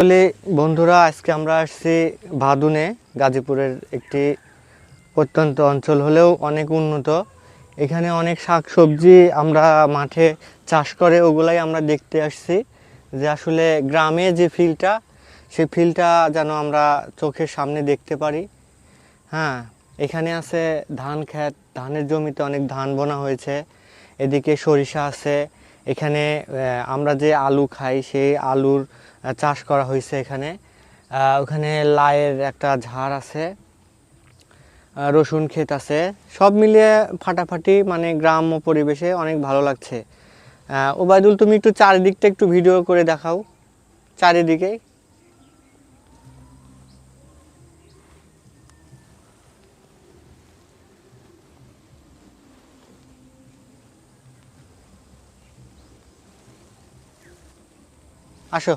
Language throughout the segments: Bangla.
আসলে বন্ধুরা, আজকে আমরা আসছি ভাদুনে, গাজীপুরের একটি প্রত্যন্ত অঞ্চল হলেও অনেক উন্নত। এখানে অনেক শাক সবজি আমরা মাঠে চাষ করে, ওগুলাই আমরা দেখতে আসছি যে আসলে গ্রামে যে ফিলটা সেই ফিলটা যেন আমরা চোখের সামনে দেখতে পারি। হ্যাঁ এখানে আছে ধান ক্ষেত, ধানের জমিতে অনেক ধান বোনা হয়েছে। এদিকে সরিষা আছে এখানে আমরা যে আলু খাই, সেই আলুর চাষ করা হয়েছে এখানে। ওখানে লায়ের একটা ঝাড় আছে রসুন ক্ষেত আছে। সব মিলিয়ে ফাটাফাটি মানে গ্রাম্য পরিবেশে অনেক ভালো লাগছে। ওবায়দুল, তুমি একটু চারিদিকটা একটু ভিডিও করে দেখাও। চারিদিকে আসো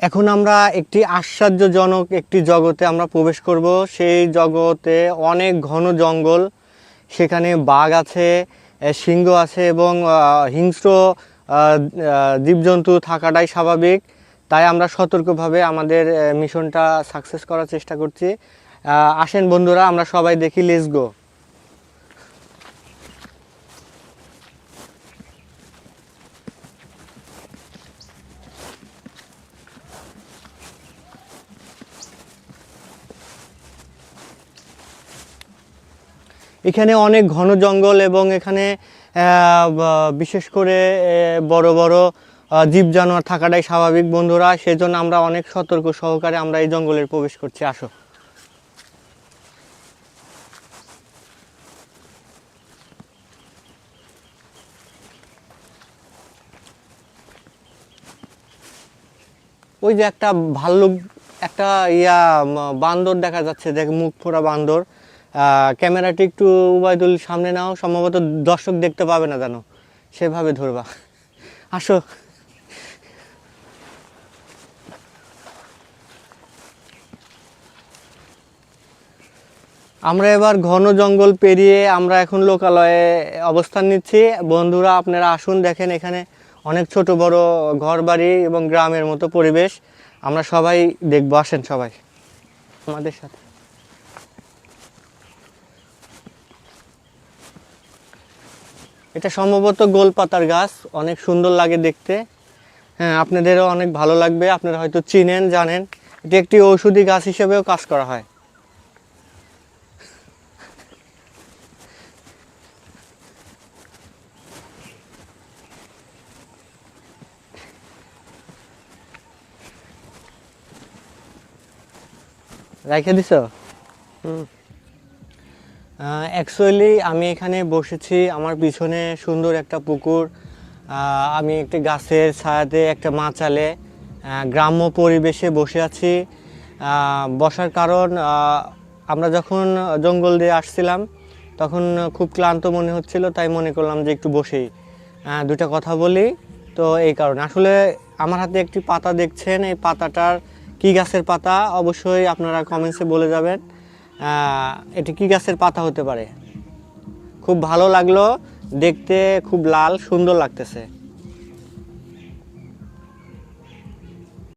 এখন আমরা একটি আশ্চর্যজনক একটি জগতে আমরা প্রবেশ করব। সেই জগতে অনেক ঘন জঙ্গল, সেখানে বাঘ আছে সিংহ আছে এবং হিংস্র জীবজন্তু থাকাটাই স্বাভাবিক। তাই আমরা সতর্কভাবে আমাদের মিশনটা সাকসেস করার চেষ্টা করছি। আসেন বন্ধুরা, আমরা সবাই দেখি লেস গো এখানে অনেক ঘন জঙ্গল এবং এখানে বিশেষ করে বড় বড় জীব জানোয়ার থাকাটাই স্বাভাবিক বন্ধুরা। সেজন্য আমরা অনেক সতর্ক সহকারে আমরা এই জঙ্গলে প্রবেশ করছি। আসো। ওই যে একটা ভাল্লুক, একটা ইয়া বান্দর দেখা যাচ্ছে, দেখ মুখ ফোড়া বান্দর। ক্যামেরাটি একটু উবায়দুল সামনে নাও, সম্ভবত দর্শক দেখতে পাবে না জানো সেভাবে ধরবা। আসো। আমরা এবার ঘন জঙ্গল পেরিয়ে আমরা এখন লোকালয়ে অবস্থান নিচ্ছি। বন্ধুরা, আপনারা আসুন, দেখেন এখানে অনেক ছোট বড় ঘর বাড়ি এবং গ্রামের মতো পরিবেশ। আমরা সবাই দেখব, আসেন সবাই। আমাদের সাথে। এটা সম্ভবত গোলপাতার গাছ, অনেক সুন্দর লাগে দেখতে। হ্যাঁ আপনাদেরও অনেক ভালো লাগবে, আপনারা হয়তো চিনেন, জানেন। এটি একটি ঔষধি গাছ হিসেবেও কাজ করা হয়। রেখে দিছ? অ্যাকচুয়ালি আমি এখানে বসেছি, আমার পিছনে সুন্দর একটা পুকুর। আমি একটি গাছের ছায়াতে একটা মাচালে গ্রাম্য পরিবেশে বসে আছি। বসার কারণ আমরা যখন জঙ্গল দিয়ে আসছিলাম, তখন খুব ক্লান্ত মনে হচ্ছিল, তাই মনে করলাম যে একটু বসেই। দুটা কথা বলি, তো এই কারণে। আসলে আমার হাতে একটি পাতা দেখছেন, এই পাতাটার কি গাছের পাতা? অবশ্যই আপনারা কমেন্টসে বলে যাবেন। এটি কি গাছের পাতা হতে পারে? খুব ভালো লাগল দেখতে খুব লাল সুন্দর লাগতেছে।